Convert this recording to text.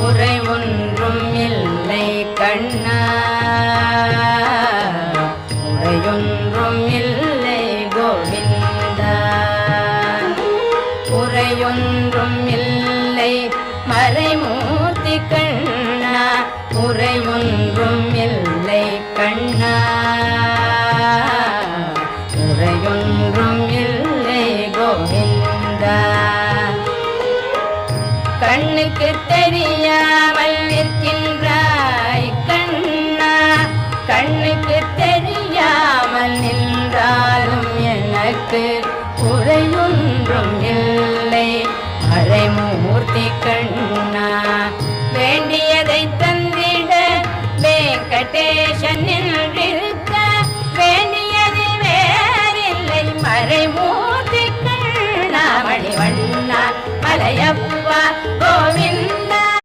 குறை ஒன்றும் இல்லை கண்ணா. உரையொன்றும் இல்லை கோவிந்தா. உரையொன்றும் இல்லை மறைமூர்த்தி கண்ணா. உரையொன்றும் கண்ணுக்கு தெரியாமல் நிற்கின்றாய் கண்ணா. கண்ணுக்கு தெரியாமல் நின்றாலும் எனக்கு குறையொன்றும் இல்லை. அரைமூர்த்தி கண்ணா வேண்டியதை தந்திட வெங்கடேசன் நின்றிருக்க வேண்டியது வேறில்லை. மறைமூர்த்தி கண்ணா மணிவண்ணா மலையப்ப